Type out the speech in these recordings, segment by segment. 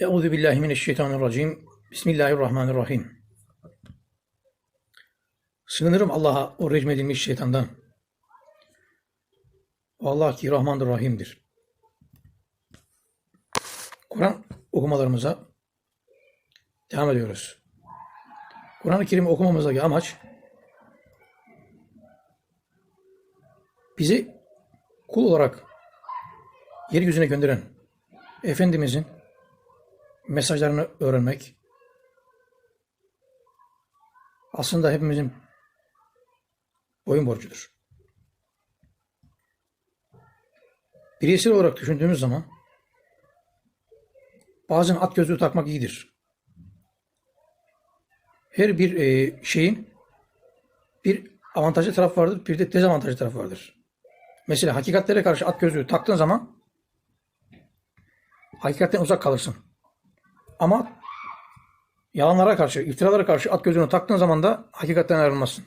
Euzu billahi mineşşeytanirracim. Bismillahirrahmanirrahim. Sığınırım Allah'a o recm edilmiş şeytandan. O Allah ki Rahmandır Rahim'dir. Kur'an okumalarımıza devam ediyoruz. Kur'an-ı Kerim'i okumamızdaki amaç bizi kul olarak yeryüzüne gönderen Efendimizin mesajlarını öğrenmek aslında hepimizin boyun borcudur. Bireysel olarak düşündüğümüz zaman bazen at gözlüğü takmak iyidir. Her bir e, şeyin bir avantajlı tarafı vardır, bir de dezavantajlı tarafı vardır. Mesela hakikatlere karşı at gözlüğü taktığın zaman hakikatten uzak kalırsın. Ama yalanlara karşı, iftiralara karşı at gözlüğünü taktığın zaman da hakikatten ayrılmazsın.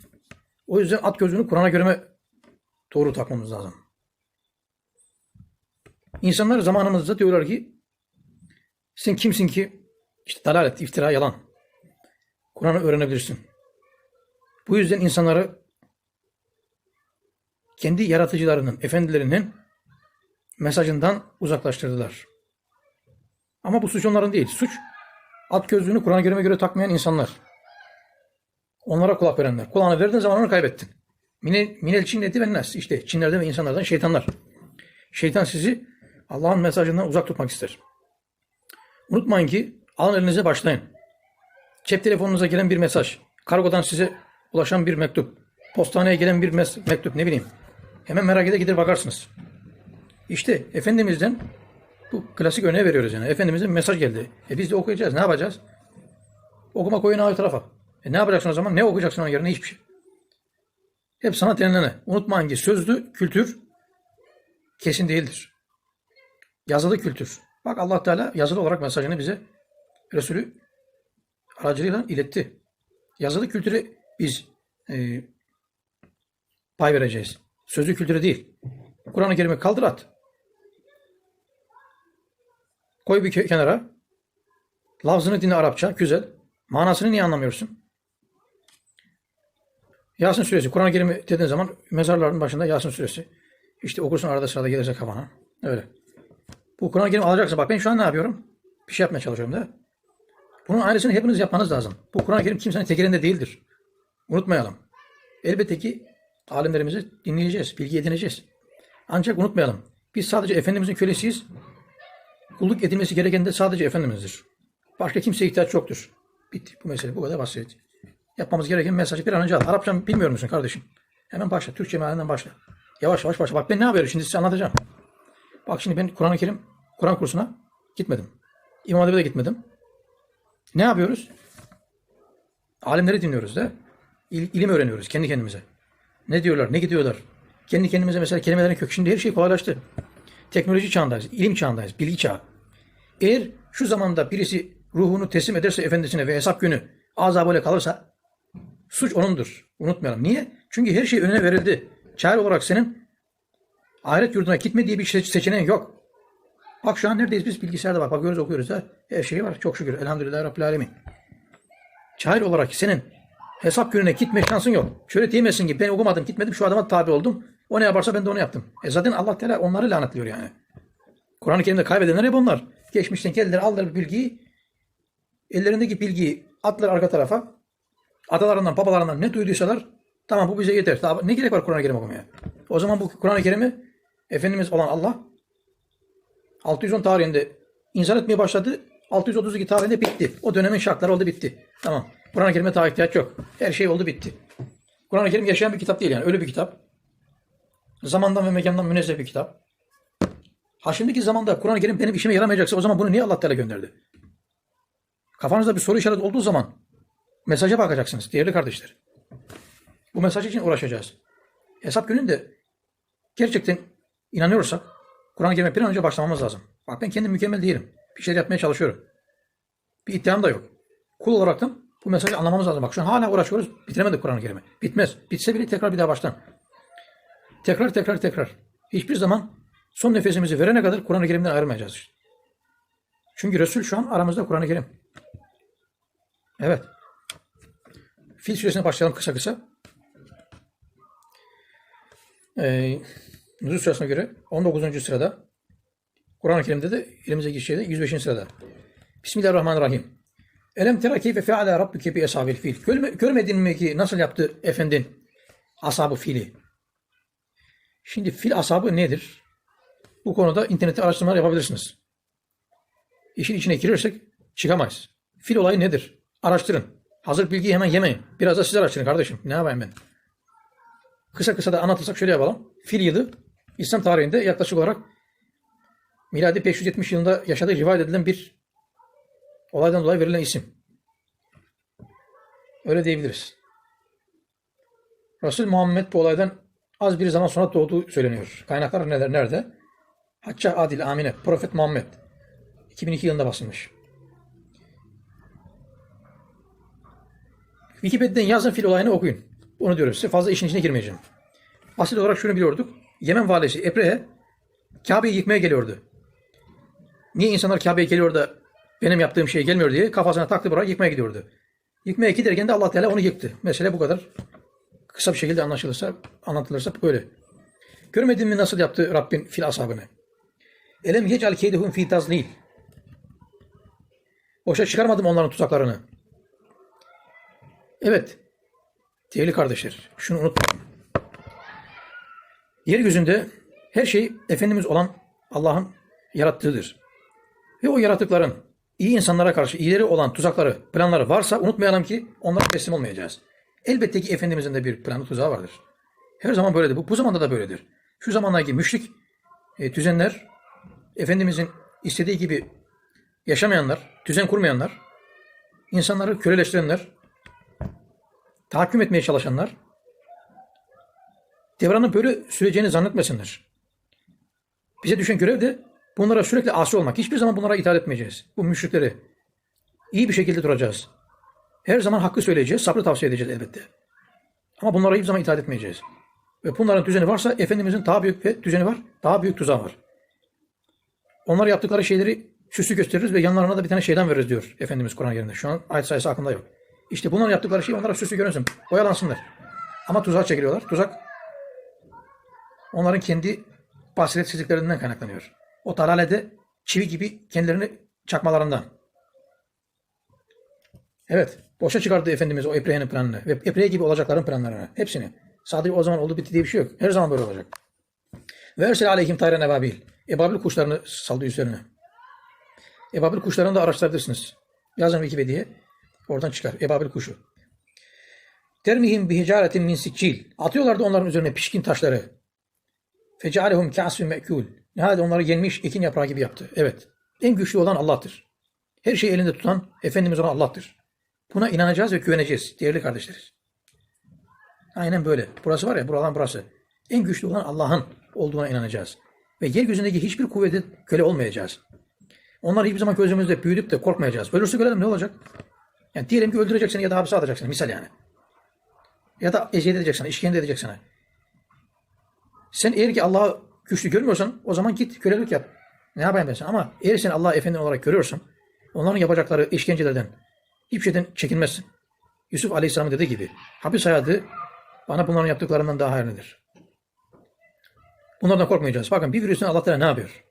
O yüzden at gözlüğünü Kur'an'a göre doğru takmamız lazım. İnsanlar zamanımızda diyorlar ki sen kimsin ki işte dalalet, iftira, yalan. Kur'an'ı öğrenebilirsin. Bu yüzden insanları kendi yaratıcılarının, efendilerinin mesajından uzaklaştırdılar. Ama bu suç onların değil. Suç at gözlüğünü Kur'an-ı Kerim'e göre takmayan insanlar. Onlara kulak verenler. Kulağını verdiğin zaman onu kaybettin. Mine, minel çinneti ve nas. İşte Çinlerden ve insanlardan şeytanlar. Şeytan sizi Allah'ın mesajından uzak tutmak ister. Unutmayın ki alın elinize başlayın. Cep telefonunuza gelen bir mesaj, kargodan size ulaşan bir mektup, postaneye gelen bir mektup ne bileyim. Hemen merak eder gider bakarsınız. İşte Efendimiz'den bu klasik örneği veriyoruz yani. Efendimiz'den bir mesaj geldi. E biz de okuyacağız. Ne yapacağız? Okuma koyun ağır tarafa. E ne yapacaksın o zaman? Ne okuyacaksın onun yerine? Hiçbir şey. Hep sana denilene. Unutmayın ki sözlü kültür kesin değildir. Yazılı kültür. Bak Allah Teala yazılı olarak mesajını bize Resulü aracılığıyla iletti. Yazılı kültürü biz e, pay vereceğiz. Sözlü kültürü değil. Kur'an-ı Kerim'i kaldır at. Koy bir ke- kenara. Lafzını dinle Arapça. Güzel. Manasını niye anlamıyorsun? Yasin suresi. Kur'an-ı Kerim'i dediğin zaman mezarların başında Yasin suresi. İşte okursun arada sırada gelirse kafana. Öyle. Bu Kur'an-ı Kerim alacaksın. Bak ben şu an ne yapıyorum? Bir şey yapmaya çalışıyorum da. Bunun aynısını hepiniz yapmanız lazım. Bu Kur'an-ı Kerim kimsenin tek elinde değildir. Unutmayalım. Elbette ki alimlerimizi dinleyeceğiz, bilgi edineceğiz. Ancak unutmayalım. Biz sadece Efendimizin kölesiyiz. Kulluk edilmesi gereken de sadece Efendimiz'dir. Başka kimseye ihtiyaç yoktur. Bitti. Bu mesele bu kadar basit. Yapmamız gereken mesajı bir an önce al. Arapça bilmiyor musun kardeşim? Hemen başla. Türkçe mealinden başla. Yavaş yavaş başla. Bak ben ne yapıyorum şimdi size anlatacağım. Bak şimdi ben Kur'an-ı Kerim, Kur'an kursuna gitmedim. İmam Hatip'e de gitmedim. Ne yapıyoruz? Alimleri dinliyoruz da. İl, ilim öğreniyoruz kendi kendimize. Ne diyorlar, ne gidiyorlar. Kendi kendimize mesela kelimelerin kök. Şimdi her şey kolaylaştı. Teknoloji çağındayız, ilim çağındayız, bilgi çağı. Eğer şu zamanda birisi ruhunu teslim ederse efendisine ve hesap günü azabıyla kalırsa suç onundur. Unutmayalım. Niye? Çünkü her şey önüne verildi. Çare olarak senin ahiret yurduna gitme diye bir seç- seçeneğin yok. Bak şu an neredeyiz biz bilgisayarda bak bakıyoruz okuyoruz da her şey var çok şükür elhamdülillah Rabbil Alemin. Çare olarak senin hesap gününe gitme şansın yok. Şöyle diyemezsin ki ben okumadım gitmedim şu adama tabi oldum. O ne yaparsa ben de onu yaptım. E zaten Allah Teala onları lanetliyor yani. Kur'an-ı Kerim'de kaybedenler hep onlar. Geçmişten kendileri aldılar bilgiyi. Ellerindeki bilgiyi attılar arka tarafa. Atalarından, babalarından ne duyduysalar tamam bu bize yeter. Daha ne gerek var Kur'an-ı Kerim okumaya? O zaman bu Kur'an-ı Kerim'i Efendimiz olan Allah 610 tarihinde insan etmeye başladı. 632 tarihinde bitti. O dönemin şartları oldu bitti. Tamam. Kur'an-ı Kerim'e daha ihtiyaç yok. Her şey oldu bitti. Kur'an-ı Kerim yaşayan bir kitap değil yani. Öyle bir kitap. Zamandan ve mekandan münezzeh bir kitap. Ha şimdiki zamanda Kur'an-ı Kerim benim işime yaramayacaksa o zaman bunu niye Allah Teala gönderdi? Kafanızda bir soru işareti olduğu zaman mesaja bakacaksınız değerli kardeşler. Bu mesaj için uğraşacağız. Hesap gününde gerçekten inanıyorsak Kur'an-ı Kerim'e bir an önce başlamamız lazım. Bak ben kendim mükemmel değilim. Bir şeyler yapmaya çalışıyorum. Bir iddiam da yok. Kul olaraktan bu mesajı anlamamız lazım. Bak şu an hala uğraşıyoruz. Bitiremedik Kur'an-ı Kerim'i. Bitmez. Bitse bile tekrar bir daha baştan. Tekrar tekrar tekrar. Hiçbir zaman son nefesimizi verene kadar Kur'an-ı Kerim'den ayrılmayacağız. Çünkü Resul şu an aramızda Kur'an-ı Kerim. Evet. Fil suresine başlayalım kısa kısa. Ee, Nuzul suresine göre 19. sırada. Kur'an-ı Kerim'de de elimize geçeceği 105. sırada. Bismillahirrahmanirrahim. Elem tera keyfe feale rabbuke bi ashabil fil. Görme, görmedin mi ki nasıl yaptı efendin ashabı fili? Şimdi fil ashabı nedir? Bu konuda internette araştırmalar yapabilirsiniz. İşin içine girersek çıkamayız. Fil olayı nedir? Araştırın. Hazır bilgiyi hemen yemeyin. Biraz da siz araştırın kardeşim. Ne yapayım ben? Kısa kısa da anlatırsak şöyle yapalım. Fil yılı İslam tarihinde yaklaşık olarak miladi 570 yılında yaşadığı rivayet edilen bir olaydan dolayı verilen isim. Öyle diyebiliriz. Resul Muhammed bu olaydan az bir zaman sonra doğduğu söyleniyor. Kaynaklar neler, nerede? Hacca Adil Amine, Profet Muhammed. 2002 yılında basılmış. Wikipedia'dan yazın fil olayını okuyun. Onu diyorum size. Fazla işin içine girmeyeceğim. Basit olarak şunu biliyorduk. Yemen valisi Ebrehe Kabe'yi yıkmaya geliyordu. Niye insanlar Kabe'ye geliyor da benim yaptığım şey gelmiyor diye kafasına taktı bırak yıkmaya gidiyordu. Yıkmaya giderken de Allah Teala onu yıktı. Mesele bu kadar. Kısa bir şekilde anlaşılırsa, anlatılırsa böyle. Görmedin mi nasıl yaptı Rabbin fil ashabını? Elem yecal keydehum fi tazlil. Boşa çıkarmadım onların tuzaklarını. Evet. Değerli kardeşler, şunu unutmayın. Yeryüzünde her şey Efendimiz olan Allah'ın yarattığıdır. Ve o yaratıkların iyi insanlara karşı iyileri olan tuzakları, planları varsa unutmayalım ki onlara teslim olmayacağız. Elbette ki Efendimizin de bir planı tuzağı vardır. Her zaman böyledir. Bu, bu zamanda da böyledir. Şu zamandaki müşrik e, düzenler, Efendimizin istediği gibi yaşamayanlar, düzen kurmayanlar, insanları köleleştirenler, tahakküm etmeye çalışanlar, devranın böyle süreceğini zannetmesinler. Bize düşen görev de bunlara sürekli asi olmak. Hiçbir zaman bunlara itaat etmeyeceğiz. Bu müşrikleri. iyi bir şekilde duracağız. Her zaman hakkı söyleyeceğiz, sabrı tavsiye edeceğiz elbette. Ama bunlara hiçbir zaman itaat etmeyeceğiz. Ve bunların düzeni varsa Efendimizin daha büyük bir düzeni var, daha büyük tuzağı var. Onlar yaptıkları şeyleri süslü gösteririz ve yanlarına da bir tane şeyden veririz diyor Efendimiz Kur'an yerinde. Şu an ayet sayısı aklımda yok. İşte bunların yaptıkları şey onlara süslü görünsün. Oyalansınlar. Ama tuzağa çekiliyorlar. Tuzak onların kendi basiretsizliklerinden kaynaklanıyor. O dalalede çivi gibi kendilerini çakmalarından. Evet. Boşa çıkardı Efendimiz o Ebrehe'nin planını. Ve Ebrehe gibi olacakların planlarını. Hepsini. Sadece o zaman oldu bitti diye bir şey yok. Her zaman böyle olacak. Ve ersel aleyhim tayran ebabil. Ebabil kuşlarını saldı üzerine. Ebabil kuşlarını da araştırabilirsiniz. Yazın Wikipedia'ya. Oradan çıkar. Ebabil kuşu. Termihim bihicaretin min siccil. Atıyorlardı onların üzerine pişkin taşları. Fecealehum kâsfin me'kûl. Nihayet onları yenmiş ekin yaprağı gibi yaptı. Evet. En güçlü olan Allah'tır. Her şeyi elinde tutan Efendimiz olan Allah'tır. Buna inanacağız ve güveneceğiz değerli kardeşleriz. Aynen böyle. Burası var ya, buradan burası. En güçlü olan Allah'ın olduğuna inanacağız. Ve yeryüzündeki hiçbir kuvvete köle olmayacağız. Onlar hiçbir zaman gözümüzde büyüdüp de korkmayacağız. Ölürsek ölelim ne olacak? Yani diyelim ki öldürecek seni ya da hapse atacak seni. Misal yani. Ya da eziyet edecek sana, işkence edecek sana. Sen eğer ki Allah'ı güçlü görmüyorsan o zaman git kölelik yap. Ne yapayım ben sana? Ama eğer sen Allah'ı efendi olarak görüyorsan onların yapacakları işkencelerden hiçbir şeyden çekinmezsin. Yusuf Aleyhisselam'ın dediği gibi hapis hayatı bana bunların yaptıklarından daha hayırlıdır. Bunlardan korkmayacağız. Bakın bir virüsün Allah Teala ne yapıyor?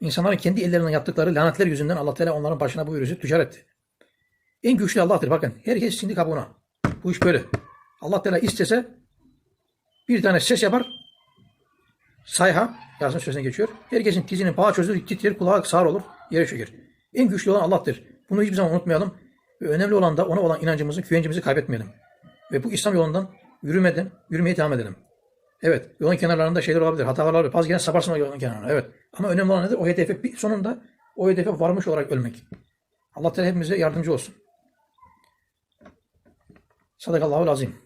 İnsanların kendi ellerinden yaptıkları lanetler yüzünden Allah Teala onların başına bu virüsü tüccar etti. En güçlü Allah'tır. Bakın herkes şimdi kabuğuna. Bu iş böyle. Allah Teala istese bir tane ses yapar. Sayha, Yasin sözüne geçiyor. Herkesin dizinin bağı çözülür, titrer, kulağı sağır olur, yere çöker. En güçlü olan Allah'tır. Bunu hiçbir zaman unutmayalım. Ve önemli olan da ona olan inancımızı, güvencimizi kaybetmeyelim. Ve bu İslam yolundan yürümeden, yürümeye devam edelim. Evet, yolun kenarlarında şeyler olabilir, hatalar olabilir. Bazı gene saparsın o yolun kenarına. Evet. Ama önemli olan nedir? O hedefe bir sonunda o hedefe varmış olarak ölmek. Allah Teala hepimize yardımcı olsun. Sadakallahu azim.